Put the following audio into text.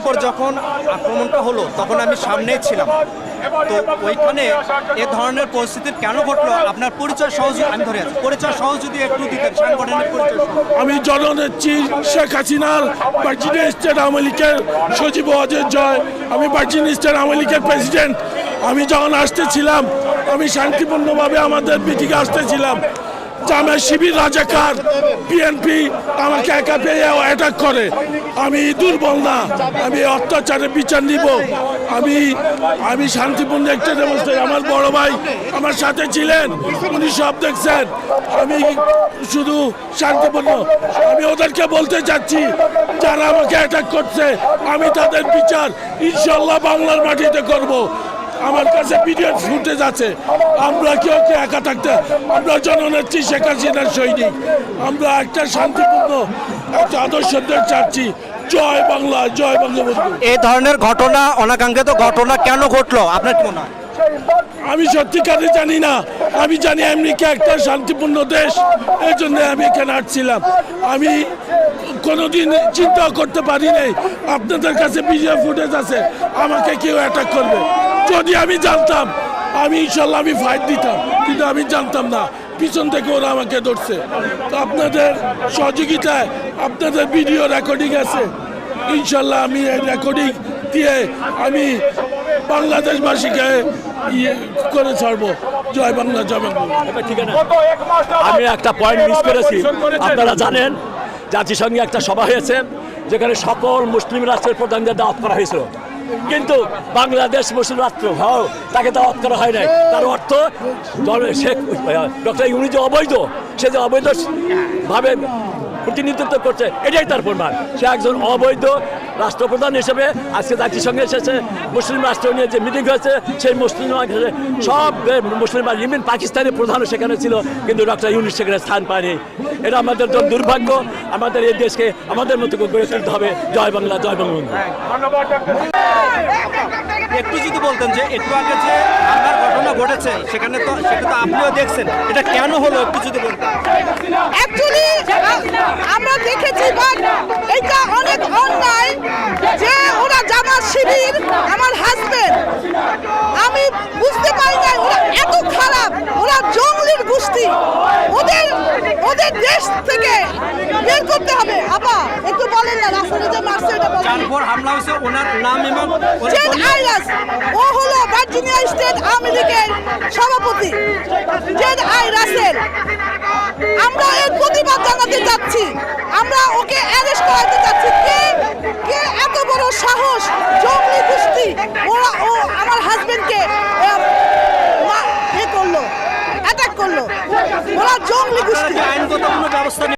উপর যখন আক্রমণটা হলো, তখন আমি সামনেই ছিলাম। তো ওইখানে এ ধরনের পরিস্থিতি কেন ঘটলো? আপনার পরিচয় সহজ আমি ধরে আছি, পরিচয় সহজ যদি একটু দিতেন, সাংগঠনিক পরিচয়। আমি জননেত্রী শেখ হাসিনার ভার্জিনিয়া স্টেট আওয়ামী লীগের সচিব অজয় জয়। আমি ভার্জিনিয়া স্টেট আওয়ামী লীগের প্রেসিডেন্ট। আমি যখন আসতেছিলাম, আমি শান্তিপূর্ণভাবে আমাদের মিটিংয়ে আসতেছিলাম। জামা শিবির রাজাকার বিএনপি আমাকে একা পেয়ে অ্যাটাক করে। আমি দুর্বল না, আমি অত্যাচারের বিচার নিব। আমি আমি শান্তিপূর্ণ একটা অবস্থায় আমার বড় ভাই আমার সাথে ছিলেন, উনি সব দেখছেন। আমি শুধু শান্তিপূর্ণ। আমি ওদেরকে বলতে চাচ্ছি, যারা আমাকে অ্যাটাক করছে, আমি তাদের বিচার ইনশাল্লাহ বাংলার মাটিতে করব। আমার কাছে ভিডিও ফুটেজ আছে। আমরা কেউ কে একা থাকতে আমরা জননেত্রী শেখ হাসিনার সৈনিক। আমরা একটা শান্তিপূর্ণ একটা আদর্শ দেশ চাচ্ছি। জয় বাংলা জয় বঙ্গবন্ধু। এই ধরনের ঘটনা অনাকাঙ্ক্ষিত ঘটনা কেন ঘটলো? আপনার কি মনে হয়? আমি সত্যিকারে জানি না। আমি জানি আমেরিকা একটা শান্তিপূর্ণ দেশ। এই জন্য আমি এখানে আসছিলাম। আমি কোনোদিন চিন্তা করতে পারি নাই। আপনাদের কাছে ভিডিও ফুটেজ আছে। আমাকে কেউ অ্যাটাক করবে। যদি আমি জানতাম আমি ইনশাল্লাহ আমি ফাইট দিতাম। কিন্তু আমি জানতাম না পিছন থেকে ওরা আমাকে ধরছে। তো আপনাদের সহযোগিতায় আপনাদের ভিডিও রেকর্ডিং আছে। ইনশাল্লাহ আমি এই রেকর্ডিং দিয়ে আমি বাংলাদেশবাসীকে ইয়ে করে ছাড়বো। জয় বাংলা জয় বাংলা। আমি একটা পয়েন্ট মিস করেছি। আপনারা জানেন জাতিসংঘে একটা সভা হয়েছে যেখানে সকল মুসলিম রাষ্ট্রের প্রধানদের দাওয়াত করা হয়েছিল। কিন্তু বাংলাদেশ মুসলিম রাষ্ট্র হও তাকে দাওয়াত করা হয় নাই। তার অর্থ শেখ ডক্টর ইউনি যে অবৈধ, সে যে অবৈধ ভাবে প্রতিনিধিত্ব করছে এটাই তার প্রমাণ। সে একজন অবৈধ রাষ্ট্রপ্রধান হিসেবে আজকে জাতিসংঘে এসেছে মুসলিম রাষ্ট্র নিয়ে যে মিটিং হয়েছে সেই মুসলিম সব মুসলিম ইভেন পাকিস্তানের প্রধানও সেখানে ছিল কিন্তু ডক্টর ইউনিস সেখানে স্থান পায়নি। এটা আমাদের জন্য দুর্ভাগ্য আমাদের এই দেশকে আমাদের মতো গড়ে তুলতে হবে। জয় বাংলা জয় বঙ্গবন্ধু। একটু যদি বলতেন যে একটু আগে যে হামলার ঘটনা ঘটেছে সেখানে তো সেটা তো আপনিও দেখছেন। এটা কেন হলো একটু যদি বলতেন? অ্যাকচুয়ালি আমরা দেখেছি বাট এটা অনেক অন্যায় যে ওরা জামাত শিবির আমার হাজবেন্ড আমি বুঝতে পারি না ওরা এত খারাপ ওরা জঙ্গলির গোষ্ঠী। ওদের ওদের দেশ থেকে বের করতে হবে। আপা একটু বলেন না রাস্তায় যে মারছে এটা বলেন। হামলা হয়েছে ওনার নাম এবং ওনার জেন পরিবার- আইরাস ও হলো স্টেট আওয়ামী লীগের সভাপতি জেন আইরাসের আমরা এর প্রতিবাদ জানাতে যাচ্ছি আমরা ওকে অ্যারেস্ট করাতে যাচ্ছি কে কে এত বড় সাহস, জঙ্গলি গোষ্ঠী? ওরা, ও আমার হাজবেন্ডকে এ করল অ্যাটাক করল। ওরা জঙ্গলি গোষ্ঠী। আইনগত কোনো ব্যবস্থা